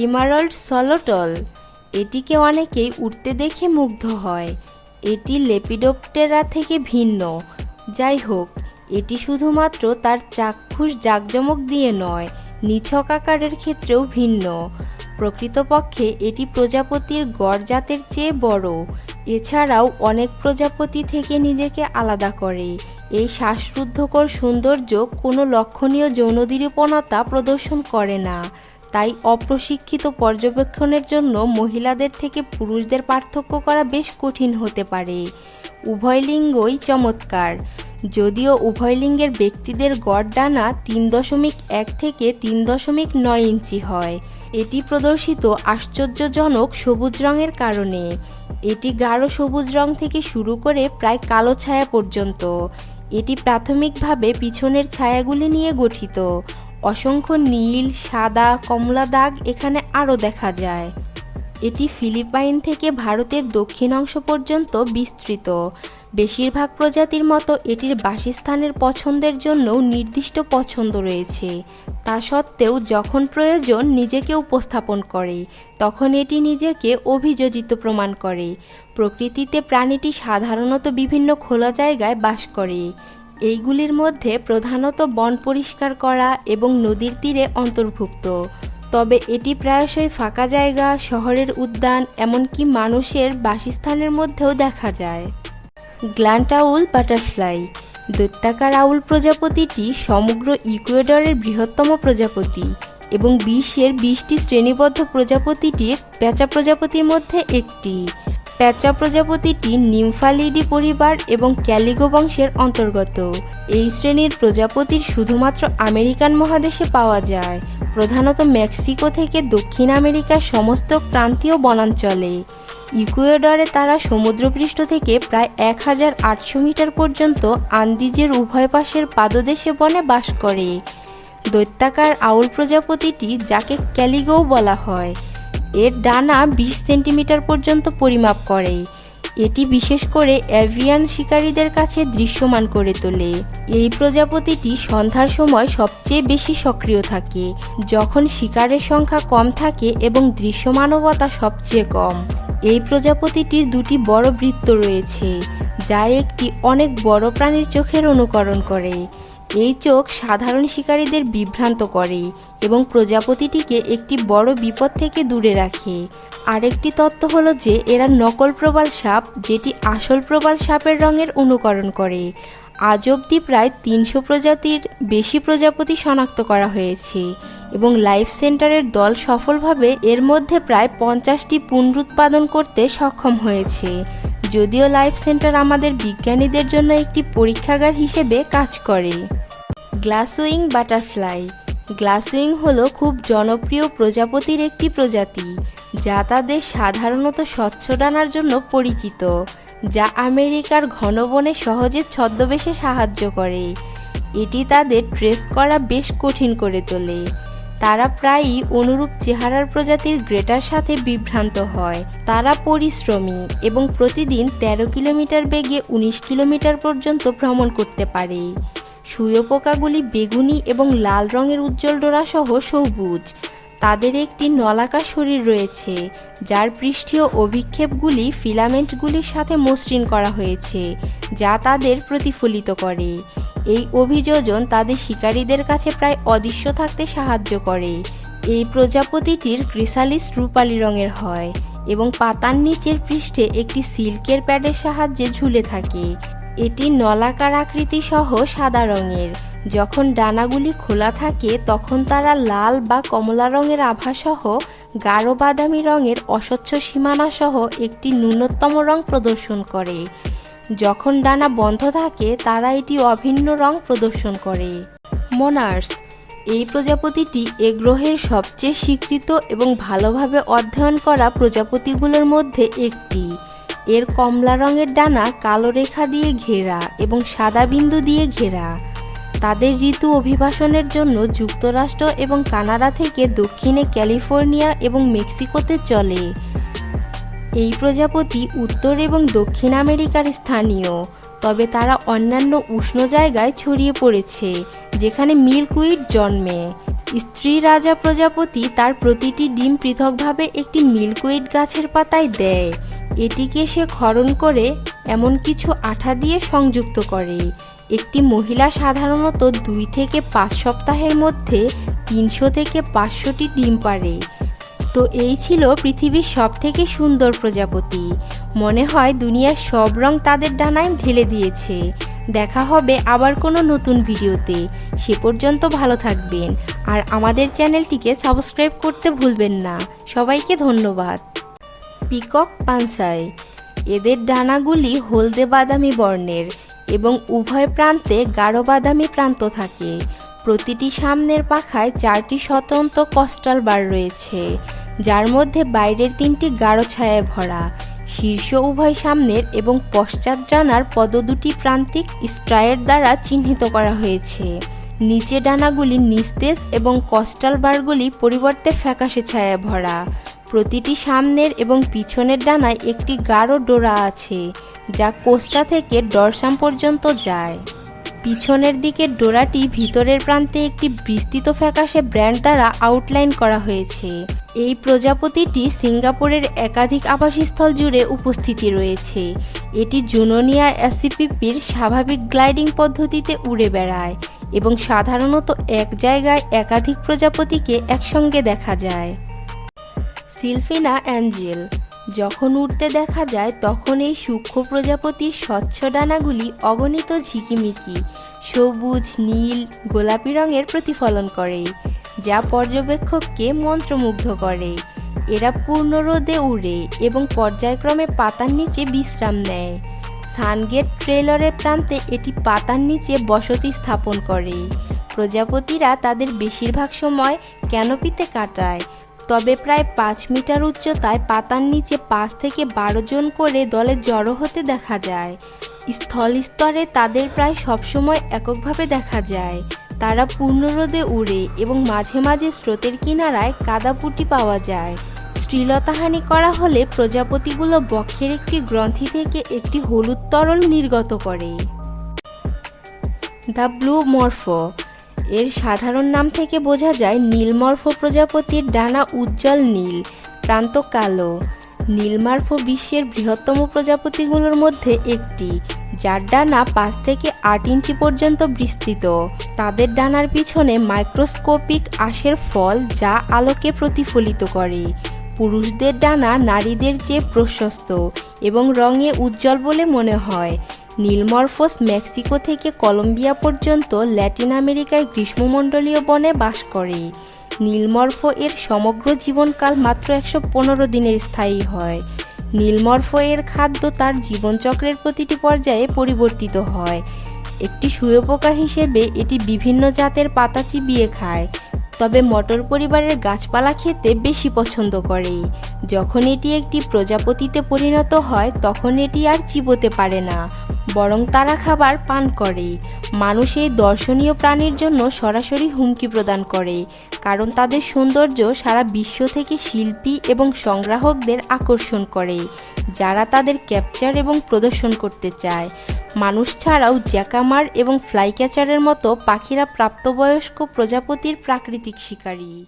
ইমারল্ড সলোটল। এটিকে অনেকেই উঠতে দেখে মুগ্ধ হয়। এটি লেপিডোপ্টেরা থেকে ভিন্ন। যাই হোক, এটি শুধুমাত্র তার চাক্ষুষ জাকজমক দিয়ে নয়, নিছক আকারের ক্ষেত্রেও ভিন্ন। প্রকৃতপক্ষে এটি প্রজাপতির গড় জাতের চেয়ে বড়। এছাড়াও অনেক প্রজাপতি থেকে নিজেকে আলাদা করে। এই শ্বাসরুদ্ধকর সৌন্দর্য কোনো লক্ষণীয় যৌনদীরূপণতা প্রদর্শন করে না। তাই অপ্রশিক্ষিত পর্যবেক্ষণের জন্য মহিলাদের থেকে পুরুষদের পার্থক্য করা বেশ কঠিন হতে পারে। উভয় লিঙ্গই চমৎকার। যদিও উভয় লিঙ্গের ব্যক্তিদের গড় ডানা তিন দশমিক এক থেকে তিন দশমিক নয় ইঞ্চি হয়। এটি প্রদর্শিত আশ্চর্যজনক সবুজ রঙের কারণে। এটি গাঢ় সবুজ রং থেকে শুরু করে প্রায় কালো ছায়া পর্যন্ত। এটি প্রাথমিকভাবে পিছনের ছায়াগুলি নিয়ে গঠিত। অসংখ্য নীল, সাদা, কমলা দাগ এখানে আরও দেখা যায়। এটি ফিলিপাইন থেকে ভারতের দক্ষিণ অংশ পর্যন্ত বিস্তৃত। বেশিরভাগ প্রজাতির মতো এটির বাসস্থানের পছন্দের জন্যও নির্দিষ্ট পছন্দ রয়েছে। তা সত্ত্বেও যখন প্রয়োজন নিজেকে উপস্থাপন করে, তখন এটি নিজেকে অভিযোজিত প্রমাণ করে। প্রকৃতিতে প্রাণীটি সাধারণত বিভিন্ন খোলা জায়গায় বাস করে। এইগুলির মধ্যে প্রধানত বন পরিষ্কার করা এবং নদীর তীরে অন্তর্ভুক্ত। তবে এটি প্রায়শই ফাঁকা জায়গা, শহরের উদ্যান, এমনকি মানুষের বাসস্থানের মধ্যেও দেখা যায়। গ্ল্যান্টাউল বাটারফ্লাই দৈত্যাকার আউল প্রজাপতিটি সমগ্র ইকুয়েডরের বৃহত্তম প্রজাপতি এবং বিশ্বের বিশটি শ্রেণীবদ্ধ প্রজাপতিটির পেঁচা প্রজাপতির মধ্যে একটি। পেঁচা প্রজাপতিটি নিমফালিডি পরিবার এবং ক্যালিগো বংশের অন্তর্গত। এই শ্রেণির প্রজাপতির শুধুমাত্র আমেরিকান মহাদেশে পাওয়া যায়, প্রধানত মেক্সিকো থেকে দক্ষিণ আমেরিকার সমস্ত ক্রান্তীয় বনাঞ্চলে। ইকুয়েডরে তারা সমুদ্রপৃষ্ঠ থেকে প্রায় এক হাজার আটশো মিটার পর্যন্ত আন্দিজের উভয় পাশের পাদদেশে বনে বাস করে। দৈত্যাকার আউল প্রজাপতিটি, যাকে ক্যালিগোও বলা হয় এর ডানা বিশ সেন্টিমিটার পর্যন্ত পরিমাপ করে। এটি বিশেষ করে অ্যাভিয়ান শিকারীদের কাছে দৃশ্যমান করে তোলে। এই প্রজাপতিটি সন্ধ্যার সময় সবচেয়ে বেশি সক্রিয় থাকে, যখন শিকারের সংখ্যা কম থাকে এবং দৃশ্যমানবতা সবচেয়ে কম। এই প্রজাপতিটির দুটি বড় বৃত্ত রয়েছে, যা একটি অনেক বড় প্রাণীর চোখের অনুকরণ করে। এই চোখ সাধারণ শিকারীদের বিভ্রান্ত করে এবং প্রজাপতিটিকে একটি বড় বিপদ থেকে দূরে রাখে। আরেকটি তত্ত্ব হলো যে, এরা নকল প্রবাল সাপ, যেটি আসল প্রবাল সাপের রঙের অনুকরণ করে। আজ অবধি প্রায় তিনশো প্রজাতির বেশি প্রজাপতি শনাক্ত করা হয়েছে এবং লাইফ সেন্টারের দল সফলভাবে এর মধ্যে প্রায় পঞ্চাশটি পুনরুৎপাদন করতে সক্ষম হয়েছে। যদিও লাইফ সেন্টার আমাদের বিজ্ঞানীদের জন্য একটি পরীক্ষাগার হিসেবে কাজ করে। গ্লাসউইং বাটারফ্লাই। গ্লাসউইং হলো খুব জনপ্রিয় প্রজাপতির একটি প্রজাতি, যা তাদের সাধারণত স্বচ্ছ ডানার জন্য পরিচিত, যা আমেরিকার ঘন বনে সহজে ছদ্মবেশে সাহায্য করে। এটি তাদের ট্রেস করা বেশ কঠিন করে তোলে। তারা প্রায়ই অনুরূপ চেহারার প্রজাতির গ্রেটার সাথে বিভ্রান্ত হয়। তারা পরিশ্রমী এবং প্রতিদিন ১৩ কিলোমিটার বেগে ১৯ কিলোমিটার পর্যন্ত ভ্রমণ করতে পারে। শুয়োপোকাগুলি বেগুনি এবং লাল রঙের উজ্জ্বল ডোরাসহ সবুজ। তাদের একটি নলাকার শরীর রয়েছে, যার পৃষ্ঠীয় অভিক্ষেপগুলি ফিলামেন্টগুলির সাথে মসৃণ করা হয়েছে, যা তাদের প্রতিফলিত করে। এই অভিযোজন তাদের শিকারীদের কাছে প্রায় অদৃশ্য থাকতে সাহায্য করে। এই প্রজাপতিটির ক্রিসালিস রূপালি রঙের হয় এবং পাতার নিচের পৃষ্ঠে একটি সিল্কের প্যাডের সাহায্যে ঝুলে থাকে। এটি নলাকার আকৃতি সহ সাদা রঙের। যখন ডানাগুলি খোলা থাকে, তখন তারা লাল বা কমলা রঙের আভাসহ, গাঢ় বাদামি রঙের অস্বচ্ছ সীমানা সহ একটি ন্যূনতম রং প্রদর্শন করে। যখন ডানা বন্ধ থাকে, তারা এটি অভিন্ন রং প্রদর্শন করে। মোনার্স, এই প্রজাপতিটি এ গ্রহের সবচেয়ে স্বীকৃত এবং ভালোভাবে অধ্যয়ন করা প্রজাপতিগুলোর মধ্যে একটি। এর কমলা রঙের ডানা কালো রেখা দিয়ে ঘেরা এবং সাদা বিন্দু দিয়ে ঘেরা। তাদের ঋতু অভিবাসনের জন্য যুক্তরাষ্ট্র এবং কানাডা থেকে দক্ষিণে ক্যালিফোর্নিয়া এবং মেক্সিকোতে চলে। এই প্রজাপতি উত্তর এবং দক্ষিণ আমেরিকার স্থানীয়, তবে তারা অন্যান্য উষ্ণ জায়গায় ছড়িয়ে পড়েছে, যেখানে মিল্কউইড জন্মে। স্ত্রী রাজা প্রজাপতি তার প্রতিটি ডিম পৃথকভাবে একটি মিল্কওয়েট গাছের পাতায় দেয়। এটিকে সে খরণ করে এমন কিছু আঠা দিয়ে সংযুক্ত করে। একটি মহিলা সাধারণত দুই থেকে পাঁচ সপ্তাহের মধ্যে তিনশো থেকে পাঁচশোটি ডিম পারে তো এই ছিল পৃথিবীর সব থেকে সুন্দর প্রজাপতি। মনে হয় দুনিয়ার সব রং তাদের ডানায় ঢেলে দিয়েছে। দেখা হবে আবার কোনো নতুন ভিডিওতে। সে পর্যন্ত ভালো থাকবেন। আর আমাদের চ্যানেলটিকে সাবস্ক্রাইব করতে ভুলবেন না। সবাইকে ধন্যবাদ। পিকক পানসাই এদের ডানাগুলি হলদে বাদামি বর্ণের এবং উভয় প্রান্তে গাঢ় বাদামি প্রান্ত থাকে। প্রতিটি সামনের পাখায় চারটি স্বতন্ত্র কস্টাল বার রয়েছে, যার মধ্যে বাইরের তিনটি গাঢ় ছায়ায় ভরা। শীর্ষ উভয় সামনের এবং পশ্চাৎ ডানার পদ দুটি প্রান্তিক স্ট্রায়ের দ্বারা চিহ্নিত করা হয়েছে। নিচে ডানাগুলি নিস্তেজ এবং কস্টাল বারগুলি পরিবর্তে ফ্যাকাশে ছায়ায় ভরা। প্রতিটি সামনের এবং পিছনের ডানায় একটি গাঢ় ডোরা আছে, যা কোস্টা থেকে ডরসাম পর্যন্ত যায়। পিছনের দিকের ডোরাটি ভিতরের প্রান্তে একটি বিস্তৃত ফ্যাকাশে ব্র্যান্ড দ্বারা আউটলাইন করা হয়েছে। এই প্রজাপতিটি সিঙ্গাপুরের একাধিক আবাসস্থল জুড়ে উপস্থিতি রয়েছে। এটি জুনোনিয়া অ্যাসিপিপির স্বাভাবিক গ্লাইডিং পদ্ধতিতে উড়ে বেড়ায় এবং সাধারণত এক জায়গায় একাধিক প্রজাপতিকে একসঙ্গে দেখা যায়। সিলফিনা অ্যাঞ্জেল। যখন উড়তে দেখা যায়, তখন এই সূক্ষ্ম প্রজাপতির স্বচ্ছ ডানাগুলি অগণিত ঝিকিমিকি, সবুজ, নীল, গোলাপি রঙের প্রতিফলন করে, যা পর্যবেক্ষককে মন্ত্রমুগ্ধ করে। এরা পূর্ণ রোদে উড়ে এবং পর্যায়ক্রমে পাতার নিচে বিশ্রাম নেয়। সানগেট ট্রেলরের প্রান্তে এটি পাতার নিচে বসতি স্থাপন করে। প্রজাপতিরা তাদের বেশিরভাগ সময় ক্যানোপিতে কাটায় তবে প্রায় পাঁচ মিটার উচ্চতায় পাতার নিচে পাঁচ থেকে বারো জন করে দলে জড়ো হতে দেখা যায়। স্থল স্তরে তাদের প্রায় সবসময় এককভাবে দেখা যায়। তারা পূর্ণরোদে উড়ে এবং মাঝে মাঝে স্রোতের কিনারায় কাদাপুটি পাওয়া যায়। শ্লীলতাহানি করা হলে প্রজাপতিগুলো বক্ষের একটি গ্রন্থি থেকে একটি হলুদ তরল নির্গত করে। দ্য ব্লু মর্ফো এর সাধারণ নাম থেকে বোঝা যায় নীলমর্ফ প্রজাপতির ডানা উজ্জ্বল নীল, প্রান্ত কালো। নীলমার্ফ বিশ্বের বৃহত্তম প্রজাপতিগুলোর মধ্যে একটি, যার ডানা পাঁচ থেকে আট ইঞ্চি পর্যন্ত বিস্তৃত। তাদের ডানার পিছনে মাইক্রোস্কোপিক আঁশের ফল যা আলোকে প্রতিফলিত করে। পুরুষদের ডানা নারীদের চেয়ে প্রশস্ত এবং রঙে উজ্জ্বল বলে মনে হয়। নীলমরফোস মেক্সিকো থেকে কলম্বিয়া পর্যন্ত ল্যাটিন আমেরিকার গ্রীষ্মমণ্ডলীয় বনে বাস করে। নীলমর্ফ এর সমগ্র জীবনকাল মাত্র একশো পনেরো দিনের স্থায়ী হয়। নীলমর্ফ এর খাদ্য তার জীবনচক্রের প্রতিটি পর্যায়ে পরিবর্তিত হয়। একটি শুয়োপোকা হিসেবে এটি বিভিন্ন জাতের পাতা চিবিয়ে খায়। তবে মটর পরিবারের গাছপালা খেতে বেশি পছন্দ করে। যখন এটি একটি প্রজাপতিতে পরিণত হয়, তখন এটি আর চিবোতে পারে না, বরং তারা খাবার পান করে। মানুষ এই দর্শনীয় প্রাণীর জন্য সরাসরি হুমকি প্রদান করে, কারণ তাদের সৌন্দর্য সারা বিশ্ব থেকে শিল্পী এবং সংগ্রাহকদের আকর্ষণ করে, যারা তাদের ক্যাপচার এবং প্রদর্শন করতে চায়। মানুষ ছাড়াও জ্যাকামার এবং ফ্লাইক্যাচারের মতো পাখিরা প্রাপ্তবয়স্ক প্রজাপতির প্রাকৃতিক শিকারী।